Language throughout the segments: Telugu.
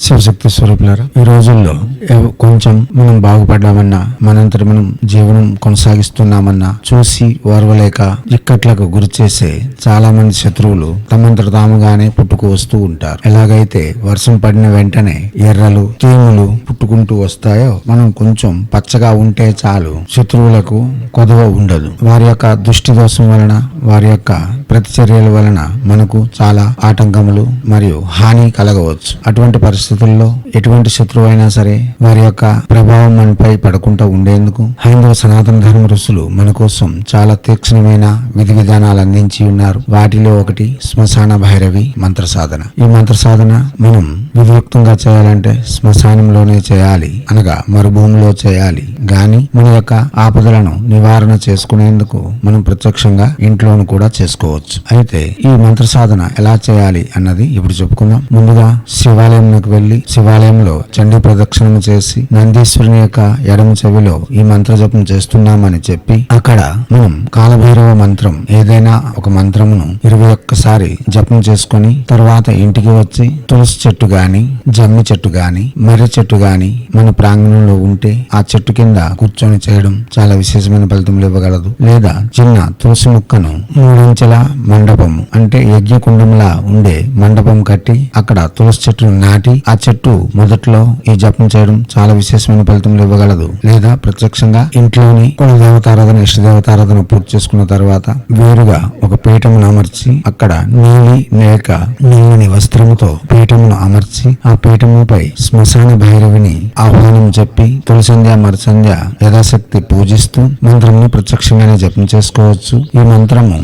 శివశక్తి స్వరూపులారా ఈ రోజుల్లో కొంచెం మనం బాగుపడ్డామన్నా మనంతటి మనం జీవనం కొనసాగిస్తున్నామన్నా చూసి ఓర్వలేక ఇక్కట్లకు గురి చేసే చాలా మంది శత్రువులు తమంతట తాముగానే పుట్టుకు వస్తూ ఉంటారు. ఎలాగైతే వర్షం పడిన వెంటనే ఎర్రలు తేములు పుట్టుకుంటూ వస్తాయో మనం కొంచెం పచ్చగా ఉంటే చాలు శత్రువులకు కొదవ ఉండదు. వారి యొక్క దృష్టి దోషం వలన వారి యొక్క ప్రతిచర్యల వలన మనకు చాలా ఆటంకములు మరియు హాని కలగవచ్చు. అటువంటి పరిస్థితుల్లో ఎటువంటి శత్రువు అయినా సరే వారి యొక్క ప్రభావం మనపై పడకుండా ఉండేందుకు హైందవ సనాతన ధర్మ ఋషులు మన కోసం చాలా తీక్షణమైన విధి విధానాలు అందించి ఉన్నారు. వాటిలో ఒకటి శ్మశాన భైరవి మంత్ర సాధన. ఈ మంత్ర సాధన మనం విధియుక్తంగా చేయాలంటే శ్మశానంలోనే చేయాలి అనగా మరుభూమిలో చేయాలి. గాని మన యొక్క ఆపదలను నివారణ చేసుకునేందుకు మనం ప్రత్యక్షంగా ఇంట్లోను కూడా చేసుకోవచ్చు. అయితే ఈ మంత్ర సాధన ఎలా చేయాలి అన్నది ఇప్పుడు చెప్పుకుందాం. ముందుగా శివాలయంలోకి వెళ్ళి శివాలయంలో చండీ ప్రదక్షిణం చేసి నందీశ్వరుని యొక్క ఎడమ చెవిలో ఈ మంత్ర జపం చేస్తున్నామని చెప్పి అక్కడ మనం కాలభైరవ మంత్రం ఏదైనా ఒక మంత్రమును ఇరవై ఒక్కసారి జపం చేసుకొని తర్వాత ఇంటికి వచ్చి తులసి చెట్టు గాని జమ్మి చెట్టు గాని మర్రి చెట్టు గాని మన ప్రాంగణంలో ఉంటే ఆ చెట్టు కింద కూర్చొని చేయడం చాలా విశేషమైన ఫలితములు ఇవ్వగలదు. లేదా చిన్న తులసి ముక్కను మూడించెల మండపము అంటే యజ్ఞకుండంలా ఉండే మండపం కట్టి అక్కడ తులసి చెట్టును నాటి ఆ చెట్టు మొదట్లో ఈ జపం చేయడం చాలా విశేషమైన ఫలితములు ఇవ్వగలదు. లేదా ప్రత్యక్షంగా ఇంట్లోని కుల దేవతారాధన ఇష్ట దేవతారాధన పూర్తి చేసుకున్న తర్వాత వేరుగా ఒక పీఠమును అమర్చి అక్కడ నీలి లేక నీలిని వస్త్రముతో పీఠమును అమర్చి ఆ పీఠముపై శ్మశాన భైరవిని ఆహ్వానం చెప్పి తులసంధ్య మరుసంధ్య యథాశక్తి పూజిస్తూ మంత్రమును ప్రత్యక్షంగానే జపం చేసుకోవచ్చు. ఈ మంత్రము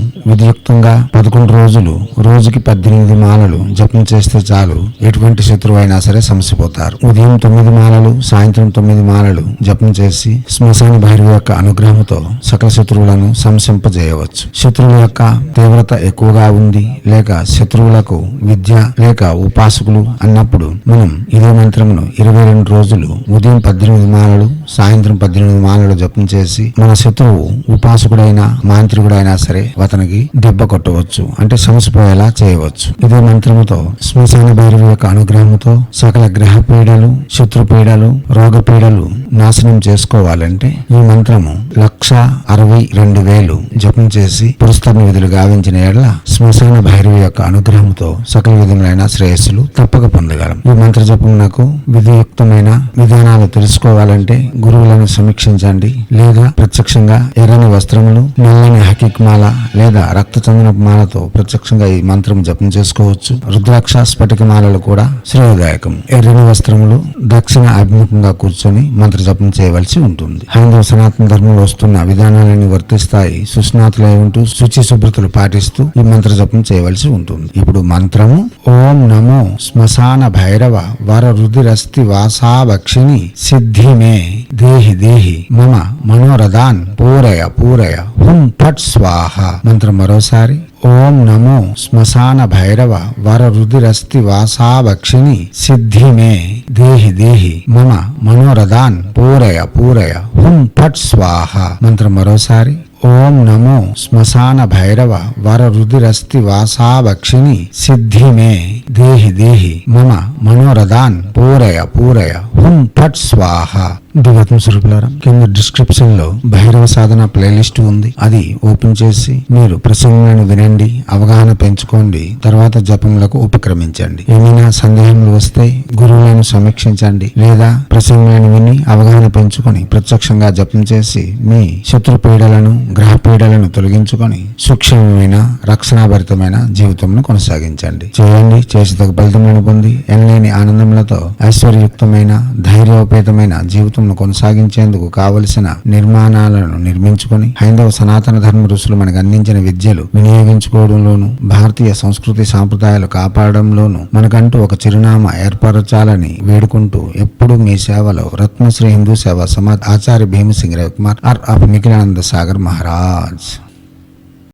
విధియుక్తంగా పదకొండు రోజులు రోజుకి పద్దెనిమిది మాలలు జపం చేస్తే చాలు. ఎటువంటి శత్రువు అయినా సరే సమసిపోతారు. ఉదయం తొమ్మిది మాలలు సాయంత్రం తొమ్మిది మాలలు జపం చేసి శ్మశాన భైరవి యొక్క అనుగ్రహంతో సకల శత్రువులను సంశింపజేయవచ్చు శత్రువుల యొక్క తీవ్రత ఎక్కువగా ఉంది లేక శత్రువులకు విద్య లేక ఉపాసకులు అన్నప్పుడు మనం ఇదే మంత్రమును ఇరవై రెండు రోజులు ఉదయం పద్దెనిమిది మాలలు సాయంత్రం పద్దెనిమిది మాలలు జపం చేసి మన శత్రువు ఉపాసకుడైనా మాంత్రికుడైనా సరే అతనికి దెబ్బ కొట్టవచ్చు. అంటే సమసిపోయేలా చేయవచ్చు. ఇదే మంత్రముతో శ్మశాన భైరవి యొక్క అనుగ్రహంతో సకల గ్రహ పీడలు శత్రు పీడలు రోగ పీడలు నాశనం చేసుకోవాలంటే ఈ మంత్రము లక్ష అరవై రెండు వేలు జపం చేసి పురస్తమ విధులు గావించిన ఎడల శ్మశాన భైరవి యొక్క అనుగ్రహంతో సకల విధములైన శ్రేయస్సులు తప్పక పొందగలం. ఈ మంత్ర జపం నాకు విధియుక్తమైన విధానాలు తెలుసుకోవాలంటే గురువులను సమీక్షించండి. లేదా ప్రత్యక్షంగా ఎర్రని వస్త్రములు నల్లని హకిక్ మాల లేదా రక్త చందనపు మాలతో ప్రత్యక్షంగా ఈ మంత్రం జపం చేసుకోవచ్చు. రుద్రాక్ష స్ఫటిక మాలలు కూడా శ్రేయదాయకం. ఎర్రని వస్త్రములు దక్షిణ అభిముఖంగా కూర్చొని మంత్ర జపం చేయవలసి ఉంటుంది. హైందవ సనాతన ధర్మంలో వస్తున్న విధానాలని వర్తిస్తాయి. సుస్నాతులై ఉంటూ శుచి శుభ్రతలు పాటిస్తూ ఈ మంత్ర జపం చేయవలసి ఉంటుంది. ఇప్పుడు మంత్రము ఓం నమో శ్మశాన భైరవ వర రుధిరస్తి వాసాభక్షిణి సిద్ధి మే దేహి దేహి మమ మనోరథాన్ పూరయ పూరయ హుం ఫట్ స్వాహ. మంత్రం మరోసారి. ఓం నమో శ్మశాన భైరవ వర రుదిరస్తి వాసాభక్షిని సిద్ధి మే దేహి దేహి మమ మనోరథాన్ పూరయ పూరయ హుం ఫట్ స్వాహ. మంత్రం మరోసారి. ఓం నమో శ్మశాన భైరవ వర రుదిరస్తి వాసాభక్షిని సిద్ధి మే దేహి దేహి మమ మనోరథాన్ పూరయ పూరయ హుం ఫట్ స్వాహ. దివాత్మ స్వరూపులారా కింద డిస్క్రిప్షన్లో భైరవ సాధన ప్లేలిస్ట్ ఉంది. అది ఓపెన్ చేసి మీరు ప్రసంగాలను వినండి అవగాహన పెంచుకోండి తర్వాత జపములకు ఉపక్రమించండి. ఏమైనా సందేహములు వస్తే గురువులను సమీక్షించండి లేదా ప్రసంగాలను విని అవగాహన పెంచుకొని ప్రత్యక్షంగా జపం చేసి మీ శత్రు పీడలను గ్రహ పీడలను తొలగించుకొని సూక్ష్మమైన రక్షణాభరితమైన జీవితంను కొనసాగించండి. చేయండి చేసి తగ్గ ఫలితములను పొంది ఎనలేని ఆనందములతో ఐశ్వర్యుక్తమైన ధైర్యోపేతమైన జీవితం జీవితంను కొనసాగించేందుకు కావలసిన నిర్మాణాలను నిర్మించుకొని హైందవ సనాతన ధర్మ ఋషులు మనకు అందించిన విద్యలు వినియోగించుకోవడంలోను భారతీయ సంస్కృతి సాంప్రదాయాలు కాపాడంలోను మనకంటూ ఒక చిరునామా ఏర్పరచాలని వేడుకుంటూ ఎప్పుడూ మీ సేవలో రత్నశ్రీ హిందూ సేవ సమాజ్ ఆచార్య భీమసింగ్ రవికుమార్ ఆర్ ఆఫ్ నిఖిలానంద సాగర్ మహారాజ్.